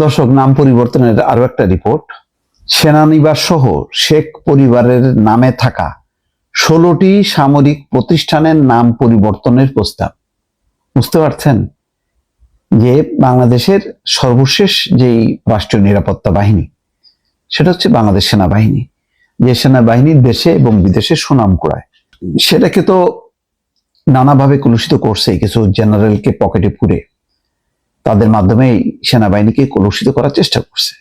দর্শক, নাম পরিবর্তনের আরও একটা রিপোর্ট সেনানিবাস সহ শেখ পরিবারের নামে থাকা ষোলোটি সামরিক প্রতিষ্ঠানের নাম পরিবর্তনের প্রস্তাব। বুঝতে পারছেন? যে বাংলাদেশের সর্বশেষ যেই রাষ্ট্রীয় নিরাপত্তা বাহিনী, সেটা হচ্ছে বাংলাদেশ সেনাবাহিনী। যে সেনাবাহিনী দেশে এবং বিদেশে সুনাম কুড়ায়। সেটাকে তো নানাভাবে কলুষিত করছে কিছু জেনারেলকে পকেটে পুরে তাদের মাধ্যমে এই সেনাবাহিনীকে কলুষিত করার চেষ্টা করছে।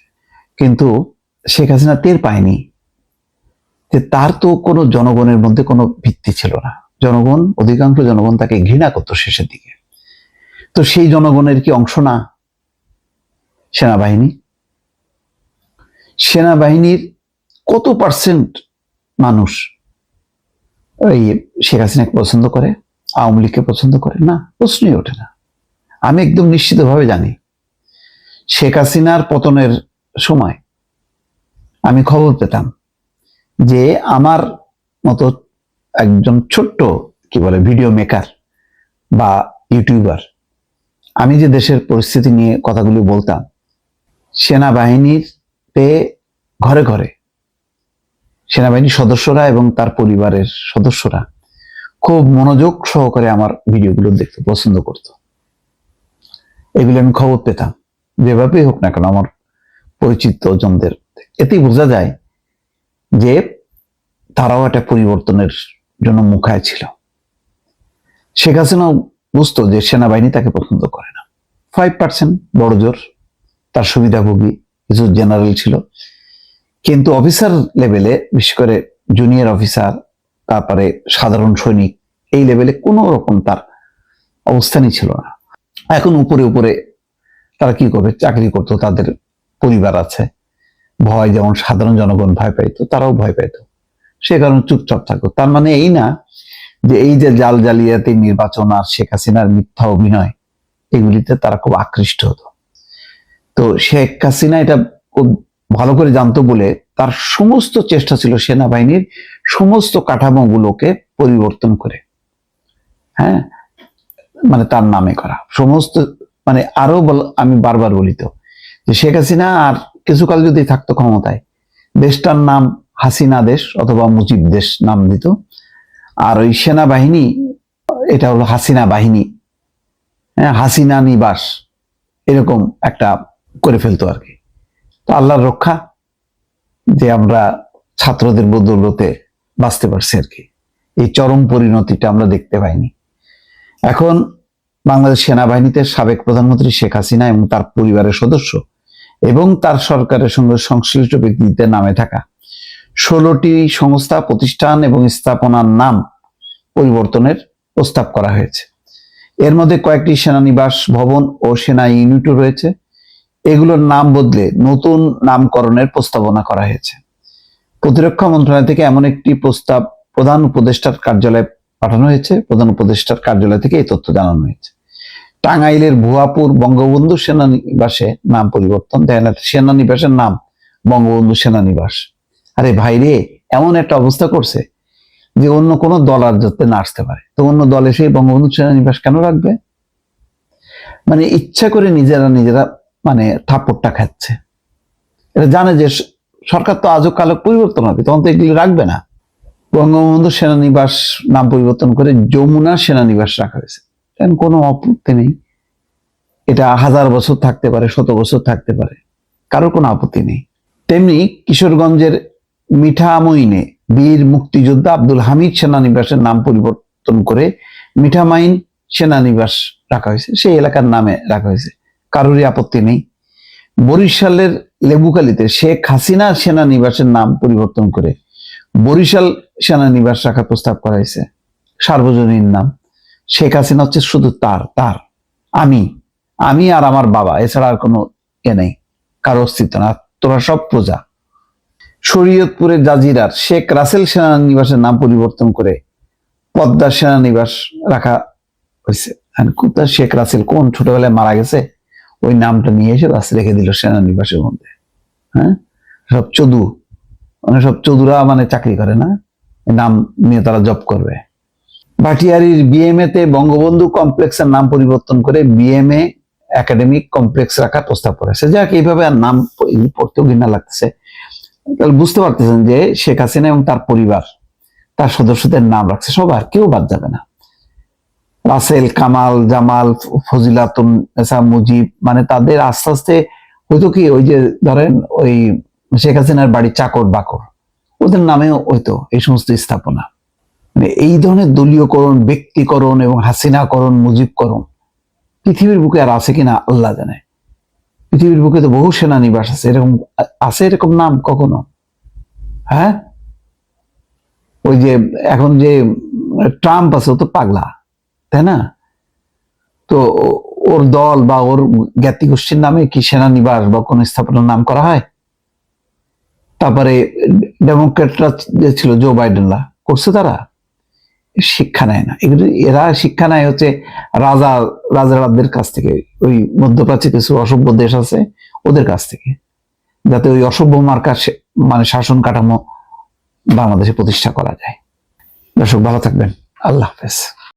কিন্তু শেখ হাসিনা টের পায়নি যে তার তো কোনো জনগণের মধ্যে কোনো ভিত্তি ছিল না। জনগণ, অধিকাংশ জনগণ তাকে ঘৃণা করতো শেষের দিকে। তো সেই জনগণের কি অংশ না সেনাবাহিনী? সেনাবাহিনীর কত পার্সেন্ট মানুষ ওই শেখ হাসিনাকে পছন্দ করে? আওয়ামী লীগকে পছন্দ করে? না, প্রশ্নই ওঠে না। আমি একদম নিশ্চিতভাবে জানি, শেখ হাসিনার পতনের সময় আমি খবর পেতাম যে আমার মতো একজন ছোট্ট, কি বলে ভিডিও মেকার বা ইউটিউবার আমি যে দেশের পরিস্থিতি নিয়ে কথাগুলি বলতাম, সেনাবাহিনীতে ঘরে ঘরে সেনাবাহিনীর সদস্যরা এবং তার পরিবারের সদস্যরা খুব মনোযোগ সহকারে আমার ভিডিওগুলো দেখতে পছন্দ করত। এগুলো আমি খবর পেতাম। যেভাবেই হোক না কেন আমার পরিচিত জনদের। এতেই বোঝা যায় যে তারাও একটা পরিবর্তনের জন্য মুখায় ছিল। শেখ হাসিনাও বুঝতো যে সেনাবাহিনী তাকে পছন্দ করে না। ফাইভ পার্সেন্ট বড় জোর, তার সুবিধাভোগী কিছু জেনারেল ছিল। কিন্তু অফিসার লেভেলে, বিশেষ করে জুনিয়র অফিসার, তারপরে সাধারণ সৈনিক, এই লেভেলে কোনো রকম তার অবস্থানই ছিল না। এখন উপরে উপরে তারা কি করবে? চাকরি করতো, তাদের পরিবার আছে। ভয়, যেমন সাধারণ জনগণ ভয় পাইতো, তারাও ভয় পাইতো। সে কারণে চুপচাপ থাকতো তার মানে এই না যে এই যে জাল জালিয়াতি, নির্বাচন আর শেখ হাসিনার মিথ্যা অভিনয়, এগুলিতে তারা খুব আকৃষ্ট হতো। তো শেখ হাসিনা এটা ভালো করে জানতো বলে তার সমস্ত চেষ্টা ছিল সেনাবাহিনীর সমস্ত কাঠামোগুলোকে পরিবর্তন করে। হ্যাঁ? মানে তার নামে করা। সমস্ত মানে আরও বল- আমি বারবার বলি তো, যে শেখ হাসিনা আর কিছুকাল যদি থাকতো ক্ষমতায়, দেশটার নাম হাসিনা দেশ অথবা মুজিব দেশ নাম দিত, আর ওই সেনাবাহিনী, এটা হলো হাসিনা বাহিনী। হ্যাঁ হাসিনা নিবাস, এরকম একটা করে ফেলতো আর কি। তো আল্লাহর রক্ষা, যে আমরা ছাত্রদের বদৌলতে বাঁচতে পারছি আর কি। এই চরম পরিণতিটা আমরা দেখতে পাইনি। এখন বাংলাদেশ সেনাবাহিনীতে সাবেক প্রধানমন্ত্রী শেখ হাসিনা এবং তার পরিবারের সদস্য এবং তার সরকারের সঙ্গে সংশ্লিষ্ট ব্যক্তিদের নামে থাকা। ষোলোটি সংস্থা, প্রতিষ্ঠান এবং স্থাপনার নাম পরিবর্তনের প্রস্তাব করা হয়েছে। এর মধ্যে কয়েকটি সেনানিবাস ভবন ও সেনা ইউনিটও রয়েছে। এগুলোর নাম বদলে নতুন নামকরণের প্রস্তাবনা করা হয়েছে। প্রতিরক্ষা মন্ত্রণালয় থেকে এমন একটি প্রস্তাব প্রধান উপদেষ্টার কার্যালয়ে পাঠানো হয়েছে, প্রধান উপদেষ্টার কার্যালয় থেকে এই তথ্য জানানো হয়েছে। টাঙ্গাইলের ভুয়াপুর বঙ্গবন্ধু সেনানিবাসে নাম পরিবর্তন একটা সেনানিবাসের নাম, বঙ্গবন্ধু সেনানিবাস। আরে ভাই রে, এমন একটা অবস্থা করছে যে অন্য কোনো দল আর যাতে না আসতে পারে। তো অন্য দল এসে বঙ্গবন্ধু সেনানিবাস কেন রাখবে? মানে ইচ্ছা করে নিজেরা নিজেরা মানে থাপ্পড়টা খাচ্ছে। এটা জানে যে সরকার তো আজও কালো পরিবর্তন হবে, তখন তো এগুলি রাখবে না। বঙ্গবন্ধু সেনানিবাস নাম পরিবর্তন করে যমুনা সেনানিবাস রাখা হয়েছে। কোনো আপত্তি নেই। এটা হাজার বছর থাকতে পারে, শত বছর থাকতে পারে। কারও কোনো আপত্তি নেই। তেমনি কিশোরগঞ্জের মিঠামইনে বীর মুক্তিযোদ্ধা আব্দুল হামিদ সেনানিবাসের নাম পরিবর্তন করে মিঠামাইন সেনানিবাস রাখা হয়েছে। সেই এলাকার নামে রাখা হয়েছে। কারোরই আপত্তি নেই। বরিশালের লেবুকালিতে শেখ হাসিনা সেনানিবাসের নাম পরিবর্তন করে বরিশাল সেনানিবাস রাখার প্রস্তাব করা হয়েছে সার্বজনীন নাম। শেখ হাসিনা হচ্ছে শুধু তার তার। আমি আমি আর আমার বাবা, এছাড়া আর কোনো এ নেই। কারও অস্তিত্ব না। তোরা সব প্রজা। শরীয়তপুরের জাজিরার শেখ রাসেল সেনানিবাসের নাম পরিবর্তন করে পদ্মা সেনানিবাস রাখা হয়েছে। কোথায় শেখ রাসেল কোন ছোটবেলায় মারা গেছে, ওই নামটা নিয়ে এসে রাস্তা রেখে দিল সেনানিবাসের মধ্যে। হ্যাঁ? সব চদু। মানে সব চদুরা মানে চাকরি করে না। নাম নিয়ে তারা জব করবে। ভাটিয়ারির বিএমএ তে বঙ্গবন্ধু কমপ্লেক্সের নাম পরিবর্তন করে বিএমএ একাডেমিক কমপ্লেক্স রাখার প্রস্তাব করেছে। যাক, এইভাবে আর নাম পড়তেও ঘৃণা লাগতেছে। তাহলে বুঝতে পারতেছেন যে শেখ হাসিনা এবং তার পরিবার, তার সদস্যদের নাম রাখছে সবার কেউ বাদ যাবে না। রাসেল, কামাল, জামাল ফজিলাতুন মুজিব মানে তাদের আস্তে আস্তে হয়তো কি ওই যে ধরেন ওই শেখ হাসিনার বাড়ি চাকর বাকর। ওদের নামেও হয়তো এই সমস্ত স্থাপনা। মানে এই ধরনের দলীয়করণ, ব্যক্তিকরণ এবং হাসিনাকরণ, মুজিবকরণ পৃথিবীর বুকে আর আছে কিনা আল্লাহ জানে। পৃথিবীর বুকে তো বহু সেনানিবাস আছে। এরকম আছে এরকম নাম কখনো? হ্যাঁ? ওই যে এখন যে ট্রাম্প আছে, ও তো পাগলা, তাই না? তো ওর দল বা ওর জ্ঞাতি গোষ্ঠীর নামে কি সেনানিবাস বা কোন স্থাপনার নাম করা হয়? তারপরে ডেমোক্রেটরা যে ছিল জো বাইডেনরা, করছে তারা? শিক্ষা নেয় না। এগুলো এরা শিক্ষা নেয় হচ্ছে রাজা রাজারাদের কাছ থেকে। ওই মধ্যপ্রাচ্যে কিছু অসভ্য দেশ আছে, ওদের কাছ থেকে। যাতে ওই অসভ্য মার্কার মানে শাসন কাঠামো বাংলাদেশে প্রতিষ্ঠা করা যায়। দর্শক, ভালো থাকবেন। আল্লাহ হাফেজ।